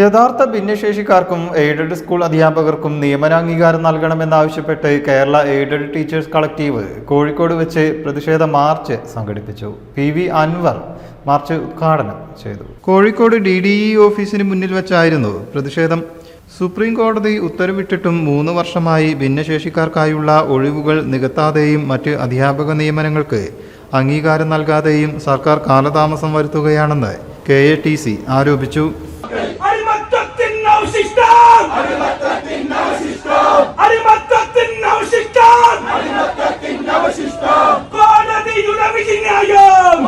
യഥാർത്ഥ ഭിന്നശേഷിക്കാർക്കും aided school അധ്യാപകർക്കും നിയമനാംഗീകാരം നൽകണമെന്നാവശ്യപ്പെട്ട് Kerala aided teachers collective Kozhikode വെച്ച് പ്രതിഷേധ മാർച്ച് സംഘടിപ്പിച്ചു. പി വി അൻവർ മാർച്ച് ഉദ്ഘാടനം ചെയ്തു. കോഴിക്കോട് ഡി ഡി ഇ ഓഫീസിന് മുന്നിൽ വെച്ചായിരുന്നു പ്രതിഷേധം. സുപ്രീം കോടതി ഉത്തരവിട്ടിട്ടും മൂന്ന് വർഷമായി ഭിന്നശേഷിക്കാർക്കായുള്ള ഒഴിവുകൾ നികത്താതെയും മറ്റ് അധ്യാപക നിയമനങ്ങൾക്ക് അംഗീകാരം നൽകാതെയും സർക്കാർ കാലതാമസം വരുത്തുകയാണെന്ന് കെ എ ടി സി ആരോപിച്ചു. വിധിന്യായം.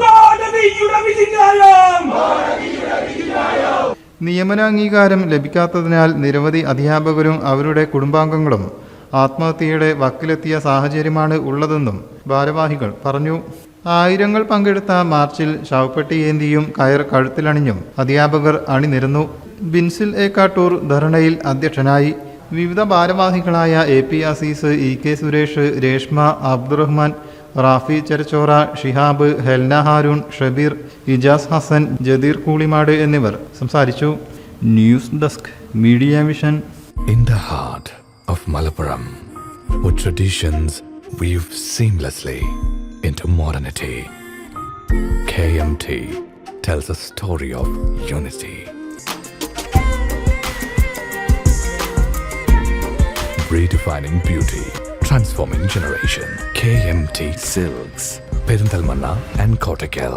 കോടതിയുടെ വിധിന്യായം. ലഭിക്കാത്തതിനാൽ നിരവധി അധ്യാപകരും അവരുടെ കുടുംബാംഗങ്ങളും ആത്മഹത്യയുടെ വക്കിലെത്തിയ സാഹചര്യമാണ് ഉള്ളതെന്നും ഭാരവാഹികൾ പറഞ്ഞു. ആയിരങ്ങൾ പങ്കെടുത്ത മാർച്ചിൽ ശവപ്പെട്ടി ഏന്തിയും കയർ കഴുത്തിലണിഞ്ഞും അധ്യാപകർ അണിനിരന്നു. ബിൻസിൽ എ കാട്ടൂർ ധർണയിൽ അധ്യക്ഷനായി. വിവിധ ഭാരവാഹികളായ A P Azeez E K Suresh Reshma Abdurahman Rafi Cherachora Shihab Helna Haroon Shabeer Ijas Hasan Jadeer Koolimad എന്നിവർ സംസാരിച്ചു. News desk media mission. In the heart of Malappuram traditions weave seamlessly into modernity K M T tells a story of unity Redefining beauty, transforming generation. KMT Silks, Perindalmanna and Kottakkal.